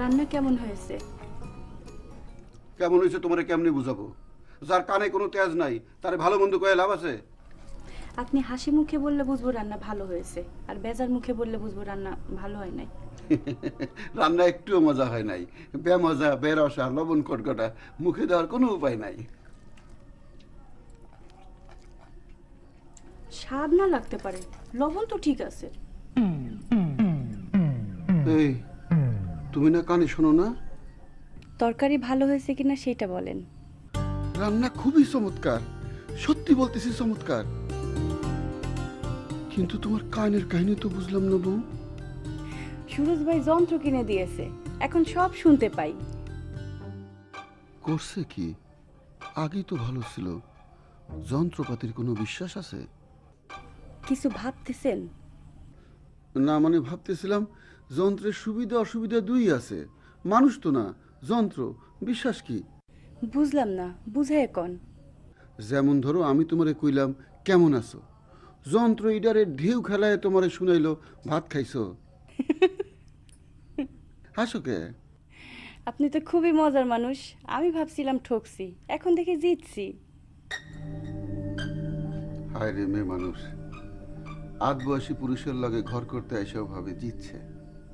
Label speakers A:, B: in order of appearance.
A: রান্না কেমন হয়েছে?
B: কেমন হয়েছে তোমারে কেমনি বুঝাবো? যার কানে কোনো তেজ নাই তার ভালো মন্দ কয়ে লাভ আছে?
A: আপনি হাসি মুখে বললে বুঝব রান্না ভালো হয়েছে আর বেজার মুখে বললে বুঝব রান্না ভালো হয় নাই।
B: রান্না একটুও মজা হয় নাই। বেমজা বেরসা লবণ কটকটা মুখে দেওয়ার কোনো উপায় নাই।
A: স্বাদ না লাগতে পারে লবণ তো ঠিক আছে।
B: এই তুমি না কানে শোনো না?
A: তরকারি ভালো হয়েছে কিনা সেটা বলেন।
B: রান্না খুবই চমৎকার। সত্যি বলতেছি চমৎকার। কিন্তু তোমার কানের কাহিনী তো বুঝলাম না বউ।
A: সুরজ ভাই যন্ত্র কিনে দিয়েছে এখন সব শুনতে পাই।
B: করছে কি? আগেই তো ভালো ছিল। যন্ত্রপাতির কোনো বিশ্বাস আছে?
A: কিছু ভাবতেছেন?
B: না মানে ভাবতেছিলাম যন্ত্রের সুবিধা অসুবিধা দুই আছে। মানুষ তো না যন্ত্র বিশ্বাস কি?
A: বুঝলাম না বুঝে এখন।
B: যেমন ধরো আমি তোমারে কইলাম কেমন আছো? যন্ত্র ইডারে ঢেউ খেলায় তোমারে শুনাইলো ভাত খাইছো? হাসো কে?
A: আপনি তো খুবই মজার মানুষ আমি ভাবছিলাম ঠকছি এখন দেখে জিতছি।
B: হায় রে মেয়ে মানুষ আদ বয়সী পুরুষের লগে ঘর করতে এসেও ভাবে জিতছে।